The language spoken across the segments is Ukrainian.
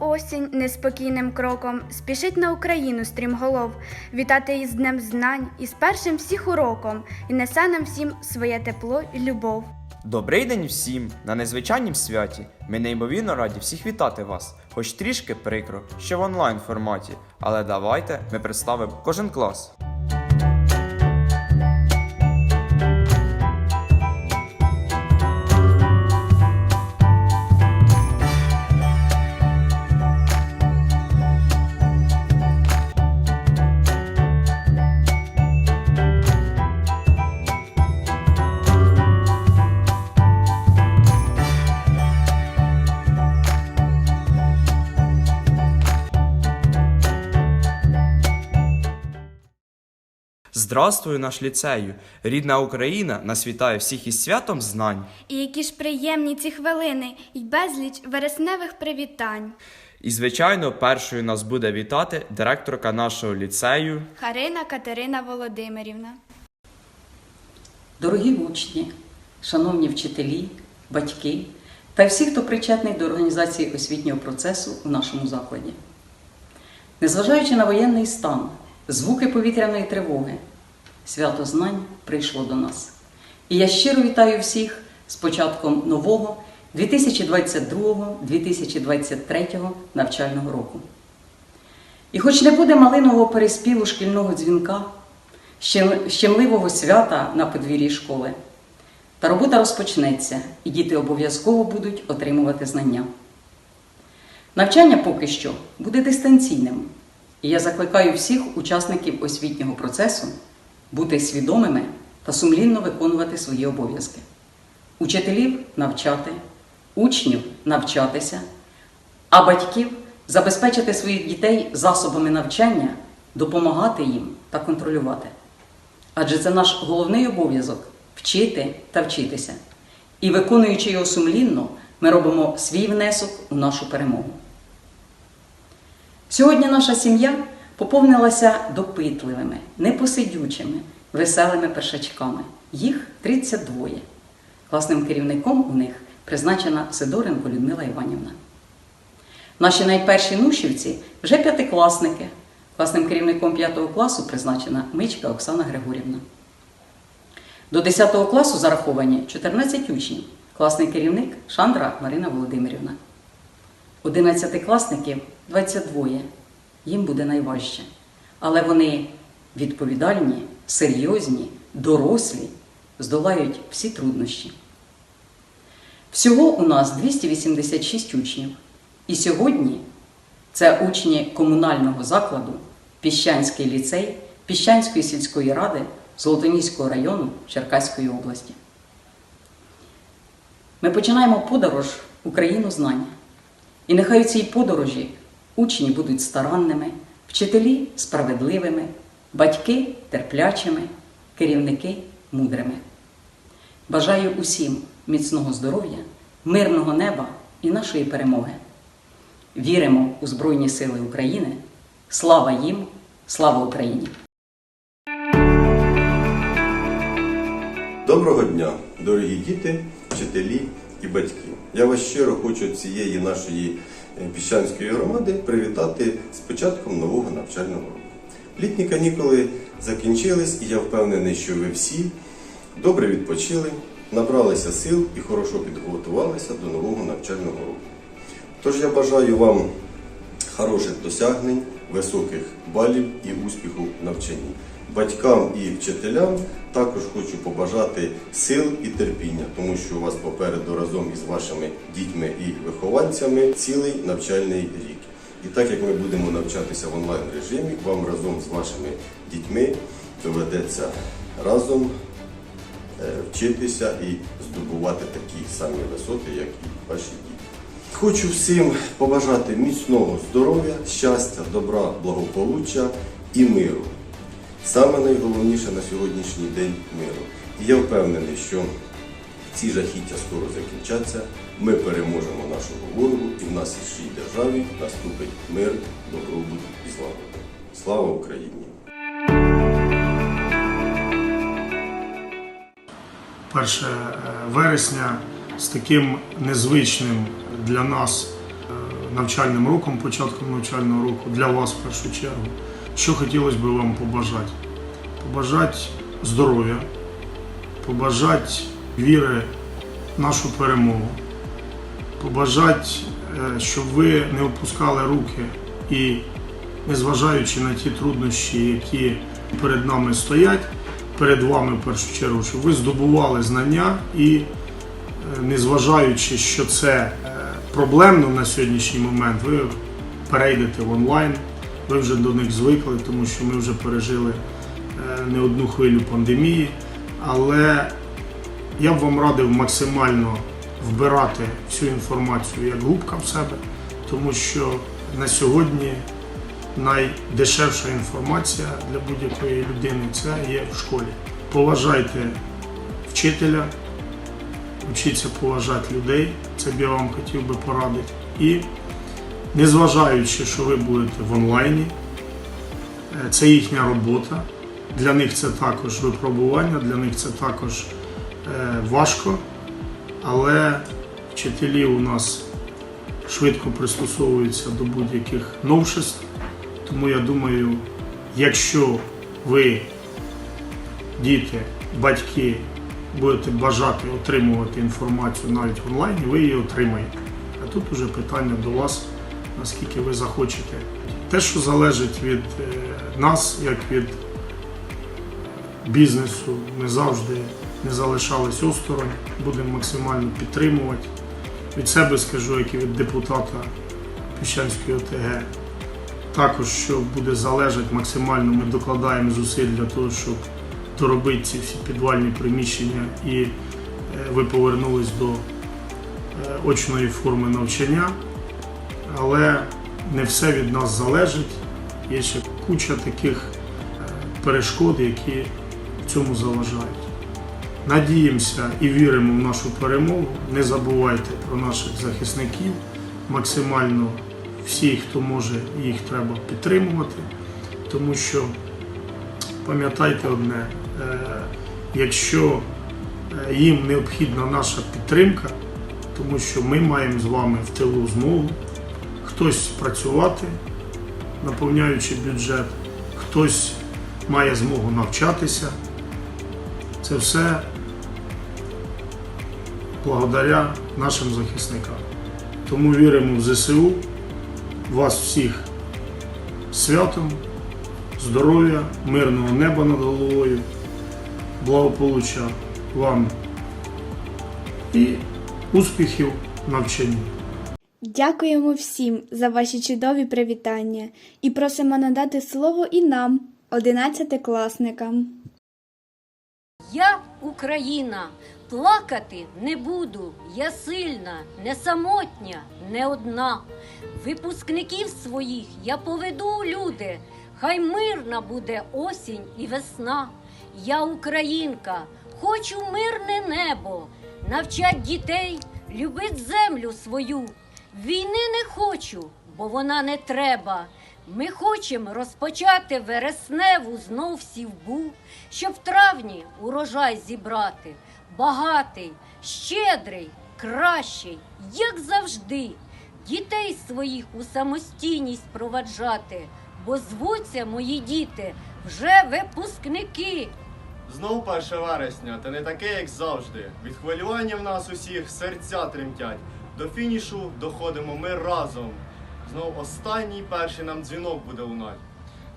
Осінь неспокійним кроком спішить на Україну стрімголов, вітати із Днем знань, із першим всіх уроком, і несе нам всім своє тепло і любов. Добрий день всім! На незвичайнім святі. Ми неймовірно раді всіх вітати вас, хоч трішки прикро, що в онлайн форматі. Але давайте ми представимо кожен клас. Здравствуй, наш ліцею! Рідна Україна нас вітає всіх із святом знань. І які ж приємні ці хвилини, й безліч вересневих привітань. І, звичайно, першою нас буде вітати директорка нашого ліцею. Харина Катерина Володимирівна. Дорогі учні, шановні вчителі, батьки та всі, хто причетний до організації освітнього процесу у нашому закладі. Незважаючи на воєнний стан, звуки повітряної тривоги, свято знань прийшло до нас. І я щиро вітаю всіх з початком нового 2022-2023 навчального року. І хоч не буде малинового переспіву шкільного дзвінка, щемливого свята на подвір'ї школи, та робота розпочнеться, і діти обов'язково будуть отримувати знання. Навчання поки що буде дистанційним, і я закликаю всіх учасників освітнього процесу бути свідомими та сумлінно виконувати свої обов'язки. Учителів навчати, учнів навчатися, а батьків забезпечити своїх дітей засобами навчання, допомагати їм та контролювати. Адже це наш головний обов'язок вчити та вчитися. І виконуючи його сумлінно, ми робимо свій внесок у нашу перемогу. Сьогодні наша сім'я поповнилася допитливими, непосидючими, веселими першачками. Їх 32. Класним керівником у них призначена Сидоренко Людмила Іванівна. Наші найперші нушівці вже п'ятикласники. Класним керівником п'ятого класу призначена Мичка Оксана Григорівна. До 10 класу зараховані 14 учнів. Класний керівник Шандра Марина Володимирівна. 11 класників 22. Їм буде найважче. Але вони відповідальні, серйозні, дорослі, здолають всі труднощі. Всього у нас 286 учнів. І сьогодні це учні комунального закладу, Піщанський ліцей, Піщанської сільської ради Золотоніського району Черкаської області. Ми починаємо подорож Україну знання. І нехай у цій подорожі учні будуть старанними, вчителі справедливими, батьки терплячими, керівники мудрими. Бажаю усім міцного здоров'я, мирного неба і нашої перемоги. Віримо у Збройні Сили України. Слава їм! Слава Україні! Доброго дня, дорогі діти, вчителі і батьки. Я вас щиро хочу цієї нашої піщанської громади привітати з початком нового навчального року. Літні канікули закінчились, і я впевнений, що ви всі добре відпочили, набралися сил і хорошо підготувалися до нового навчального року. Тож я бажаю вам хороших досягнень, високих балів і успіху в навчанні. Батькам і вчителям також хочу побажати сил і терпіння, тому що у вас попереду разом із вашими дітьми і вихованцями цілий навчальний рік. І так як ми будемо навчатися в онлайн режимі, вам разом з вашими дітьми доведеться разом е, вчитися і здобувати такі самі висоти, як і ваші діти. Хочу всім побажати міцного здоров'я, щастя, добра, благополуччя і миру. Саме найголовніше на сьогоднішній день миру. І я впевнений, що ці жахіття скоро закінчаться, ми переможемо нашого ворогу і в нашій державі наступить мир, добробут і слава. Слава Україні! 1 вересня з таким незвичним для нас е, навчальним роком, початком навчального року, для вас в першу чергу. Що хотілося б вам побажати? Побажати здоров'я, побажати віри в нашу перемогу, побажати, е, щоб ви не опускали руки і, незважаючи на ті труднощі, які перед нами стоять, перед вами в першу чергу, щоб ви здобували знання і, е, незважаючи, що це проблемно на сьогоднішній момент, ви перейдете в онлайн, ви вже до них звикли, тому що ми вже пережили е, не одну хвилю пандемії. Але я б вам радив максимально вбирати всю інформацію як губка в себе, тому що на сьогодні найдешевша інформація для будь-якої людини це є в школі. Поважайте вчителя, вчіться поважати людей, це б я вам хотів би порадити. І незважаючи, що ви будете в онлайні, е, це їхня робота. Для них це також випробування, для них це також е, важко, але вчителі у нас швидко пристосовуються до будь-яких новшеств. Тому я думаю, якщо ви, діти, батьки, будете бажати отримувати інформацію навіть в онлайні, ви її отримаєте. А тут уже питання до вас, наскільки ви захочете. Те, що залежить від е, нас, як від бізнесу, ми завжди не залишались осторонь, будемо максимально підтримувати. Від себе скажу, як і від депутата Піщанської ОТГ. Також, що буде залежати максимально, ми докладаємо зусиль для того, щоб доробити ці всі підвальні приміщення і е, ви повернулись до е, очної форми навчання. Але не все від нас залежить. Є ще куча таких е, перешкод, які в цьому заважають. Надіємося і віримо в нашу перемогу. Не забувайте про наших захисників. Максимально всі, хто може, їх треба підтримувати, тому що пам'ятайте одне, якщо е, їм необхідна наша підтримка, тому що ми маємо з вами в тилу змогу хтось працювати, наповняючи бюджет, хтось має змогу навчатися. Це все благодаря нашим захисникам. Тому віримо в ЗСУ, вас всіх святом, здоров'я, мирного неба над головою, благополуччя вам і успіхів навчанні. Дякуємо всім за ваші чудові привітання і просимо надати слово і нам, одинадцятикласникам. Я Україна, плакати не буду. Я сильна, не самотня, не одна. Випускників своїх я поведу у люди. Хай мирна буде осінь і весна. Я українка, хочу мирне небо, навчать дітей, любить землю свою. Війни не хочу, бо вона не треба. Ми хочемо розпочати вересневу знов сівбу, щоб в травні урожай зібрати. Багатий, щедрий, кращий, як завжди. Дітей своїх у самостійність проваджати, бо звуться мої діти вже випускники. Знов 1 вересня, та не таке, як завжди. Від хвилювання в нас усіх серця тремтять. До фінішу доходимо ми разом. Знов останній перший нам дзвінок буде лунать.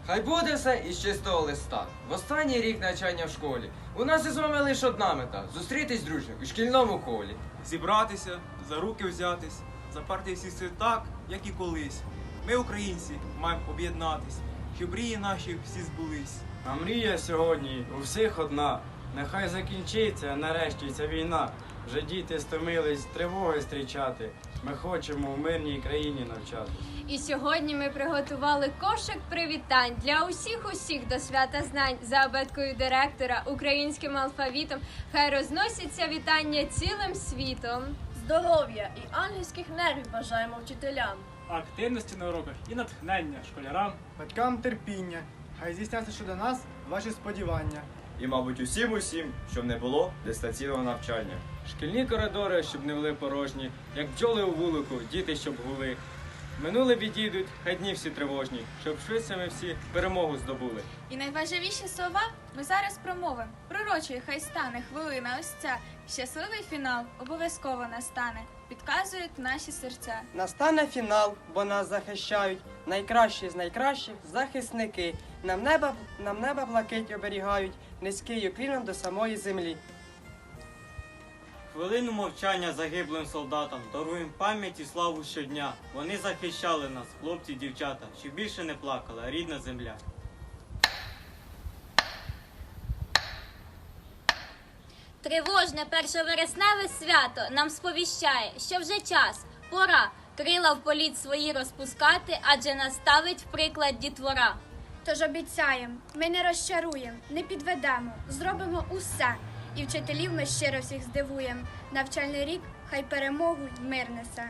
Хай буде все із чистого листа. В останній рік навчання в школі. У нас із вами лише одна мета зустрітись дружньо у шкільному колі. зібратися, за руки взятись, за партії сісти так, як і колись. Ми, українці, маємо об'єднатись, щоб мрії наші всі збулись. А мрія сьогодні у всіх одна. Нехай закінчиться нарешті ця війна. Вже діти стомились тривоги зустрічати. Ми хочемо в мирній країні навчати. І сьогодні ми приготували кошик привітань для усіх усіх до свята знань за абеткою директора українським алфавітом. Хай розносяться вітання цілим світом. Здоров'я і ангельських нервів бажаємо вчителям. Активності на уроках і натхнення школярам. Батькам терпіння. Хай здійсняться щодо нас ваші сподівання. І, мабуть, усім усім, щоб не було дистанційного навчання. Шкільні коридори, щоб не були порожні, як бджоли у вулику, діти щоб гули. Минуле відійдуть, хай дні всі тривожні, щоб швидше ми всі перемогу здобули. І найважливіші слова ми зараз промовимо. Пророчою хай стане хвилина ось ця. Щасливий фінал обов'язково настане. Підказують наші серця. Настане фінал, бо нас захищають найкращі з найкращих захисники. Нам неба, нам неба блакить оберігають, низький укліном до самої землі. Хвилину мовчання загиблим солдатам, даруємо пам'ять і славу щодня. Вони захищали нас, хлопці, дівчата, щоб більше не плакала рідна земля. Тривожне першовересневе свято нам сповіщає, що вже час, пора крила в політ свої розпускати, адже наставить в приклад дітвора. Тож обіцяємо, ми не розчаруємо, не підведемо, зробимо усе. І вчителів ми щиро всіх здивуємо. Навчальний рік хай перемогу й мир несе.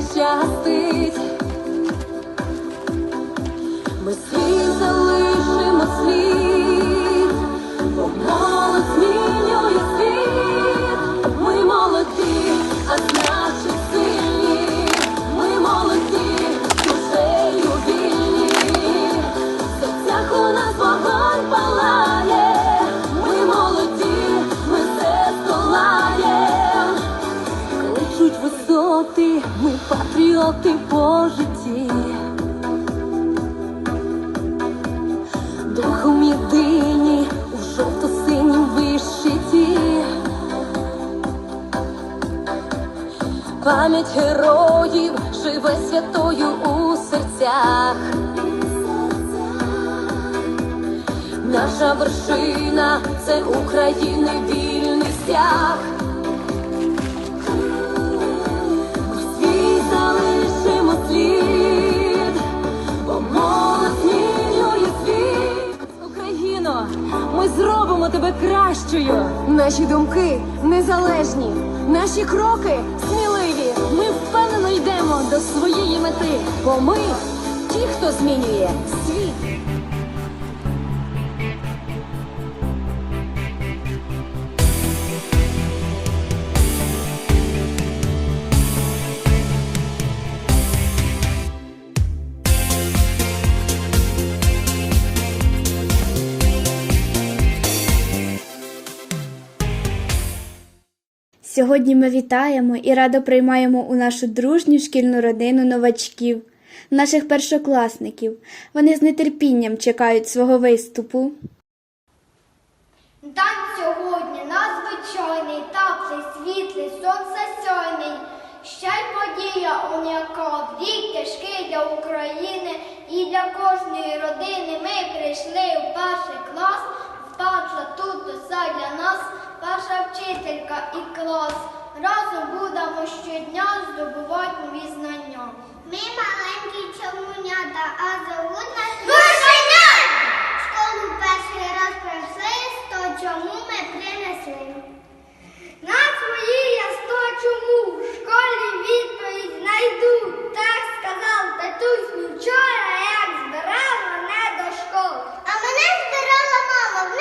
Щастить. Пам'ять героїв живе святою у серцях. Наша вершина це України вільний стяг. Ми залишимо слід, бо молодь світ. Україно, ми зробимо тебе кращою. Наші думки незалежні, наші кроки до своєї мети, бо ми ті, хто змінює світ. Сьогодні ми вітаємо і радо приймаємо у нашу дружню шкільну родину новачків, наших першокласників. Вони з нетерпінням чекають свого виступу. День сьогодні надзвичайний, теплий, світлий, сонцесяйний. Ще й подія уніяка, в рік тяжкий для України і для кожної родини. Ми прийшли в перший клас, вперше тут усе для нас, вчителька і клас. Разом будемо щодня здобувати нові знання. Ми маленькі чомунята, а зовуть нас Гусенята! Школу перший раз прийшли, то чому ми принесли? На свої я сто чому в школі відповідь знайду. Так сказав татусь вчора, як збирав мене до школи. А мене збирала мама,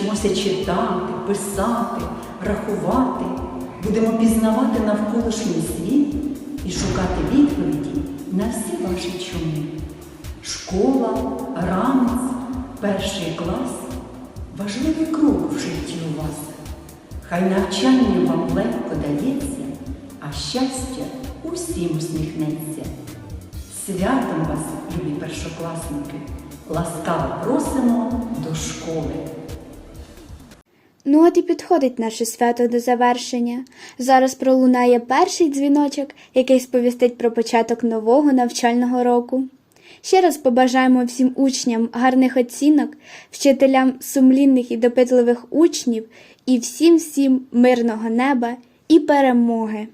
Навчимося читати, писати, рахувати, будемо пізнавати навколишній світ і шукати відповіді на всі ваші чуми. Школа, ранець, перший клас важливий крок в житті у вас. Хай навчання вам легко дається, а щастя усім усміхнеться. Святом вас, любі першокласники, ласкаво просимо до школи. Ну от і підходить наше свято до завершення. Зараз пролунає перший дзвіночок, який сповістить про початок нового навчального року. Ще раз побажаємо всім учням гарних оцінок, вчителям сумлінних і допитливих учнів і всім всім мирного неба і перемоги.